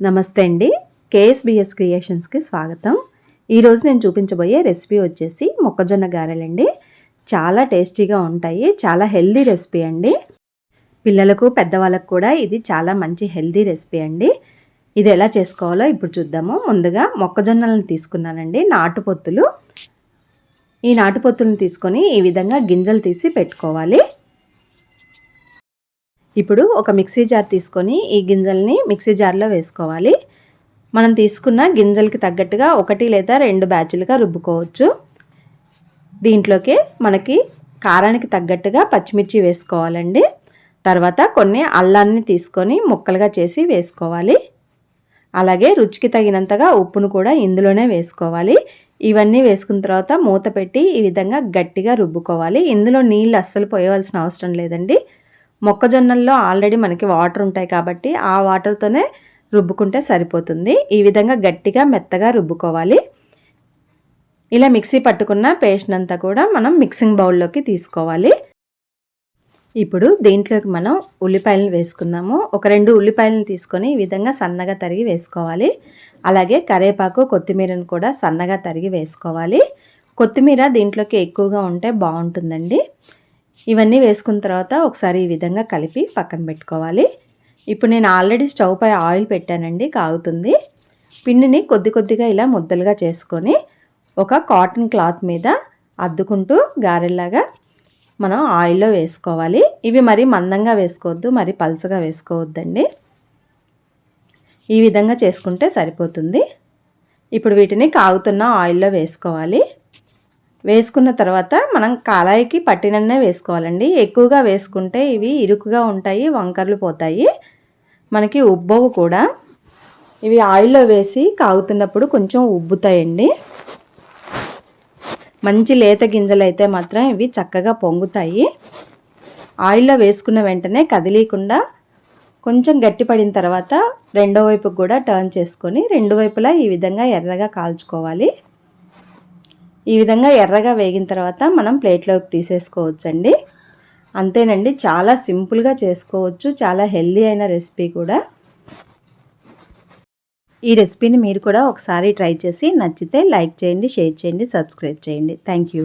నమస్తే అండి. కేఎస్బిఎస్ క్రియేషన్స్కి స్వాగతం. ఈరోజు నేను చూపించబోయే రెసిపీ వచ్చేసి మొక్కజొన్న గారెలండి. చాలా టేస్టీగా ఉంటాయి. చాలా హెల్దీ రెసిపీ అండి. పిల్లలకు పెద్దవాళ్ళకు కూడా ఇది చాలా మంచి హెల్దీ రెసిపీ అండి. ఇది ఎలా చేసుకోవాలో ఇప్పుడు చూద్దాము. ముందుగా మొక్కజొన్నలను తీసుకున్నానండి. నాటుపొత్తులు. ఈ నాటుపొత్తులను తీసుకొని ఈ విధంగా గింజలు తీసి పెట్టుకోవాలి. ఇప్పుడు ఒక మిక్సీ జార్ తీసుకొని ఈ గింజల్ని మిక్సీ జార్లో వేసుకోవాలి. మనం తీసుకున్న గింజలకి తగ్గట్టుగా ఒకటి లేదా రెండు బ్యాచ్లుగా రుబ్బుకోవచ్చు. దీంట్లోకి మనకి కారానికి తగ్గట్టుగా పచ్చిమిర్చి వేసుకోవాలండి. తర్వాత కొన్ని అల్లాన్ని తీసుకొని ముక్కలుగా చేసి వేసుకోవాలి. అలాగే రుచికి తగినంతగా ఉప్పును కూడా ఇందులోనే వేసుకోవాలి. ఇవన్నీ వేసుకున్న తర్వాత మూత పెట్టి ఈ విధంగా గట్టిగా రుబ్బుకోవాలి. ఇందులో నీళ్ళు అస్సలు పోయవలసిన అవసరం లేదండి. మొక్కజొన్నల్లో ఆల్రెడీ మనకి వాటర్ ఉంటాయి కాబట్టి ఆ వాటర్తోనే రుబ్బుకుంటే సరిపోతుంది. ఈ విధంగా గట్టిగా మెత్తగా రుబ్బుకోవాలి. ఇలా మిక్సీ పట్టుకున్న పేస్ట్ అంతా కూడా మనం మిక్సింగ్ బౌల్లోకి తీసుకోవాలి. ఇప్పుడు దీంట్లోకి మనం ఉల్లిపాయలను వేసుకుందాము. ఒక రెండు ఉల్లిపాయలను తీసుకొని ఈ విధంగా సన్నగా తరిగి వేసుకోవాలి. అలాగే కరేపాకు కొత్తిమీరను కూడా సన్నగా తరిగి వేసుకోవాలి. కొత్తిమీర దీంట్లోకి ఎక్కువగా ఉంటే బాగుంటుందండి. ఇవన్నీ వేసుకున్న తర్వాత ఒకసారి ఈ విధంగా కలిపి పక్కన పెట్టుకోవాలి. ఇప్పుడు నేను ఆల్రెడీ స్టవ్ పై ఆయిల్ పెట్టానండి కాగుతుంది. పిండిని కొద్ది కొద్దిగా ఇలా ముద్దలుగా చేసుకొని ఒక కాటన్ క్లాత్ మీద అద్దుకుంటూ గారెల్లాగా మనం ఆయిల్లో వేసుకోవాలి. ఇవి మరీ మందంగా వేసుకోవద్దు మరీ పలుచగా వేసుకోవద్దండి. ఈ విధంగా చేసుకుంటే సరిపోతుంది. ఇప్పుడు వీటిని కాగుతున్న ఆయిల్లో వేసుకోవాలి. వేసుకున్న తర్వాత మనం కాలాయికి పట్టినన్నే వేసుకోవాలండి. ఎక్కువగా వేసుకుంటే ఇవి ఇరుకుగా ఉంటాయి వంకర్లు పోతాయి. మనకి ఉబ్బవు కూడా. ఇవి ఆయిల్లో వేసి కాగుతున్నప్పుడు కొంచెం ఉబ్బుతాయండి. మంచి లేత గింజలు అయితే మాత్రం ఇవి చక్కగా పొంగుతాయి. ఆయిల్లో వేసుకున్న వెంటనే కదిలీకుండా కొంచెం గట్టిపడిన తర్వాత రెండో వైపుకు కూడా టర్న్ చేసుకొని రెండు వైపులా ఈ విధంగా ఎర్రగా కాల్చుకోవాలి. ఈ విధంగా ఎర్రగా వేగిన తర్వాత మనం ప్లేట్లోకి తీసేసుకోవచ్చండి. అంతేనండి చాలా సింపుల్గా చేసుకోవచ్చు చాలా హెల్దీ అయిన రెసిపీ కూడా. ఈ రెసిపీని మీరు కూడా ఒకసారి ట్రై చేసి నచ్చితే లైక్ చేయండి షేర్ చేయండి సబ్స్క్రైబ్ చేయండి. Thank you.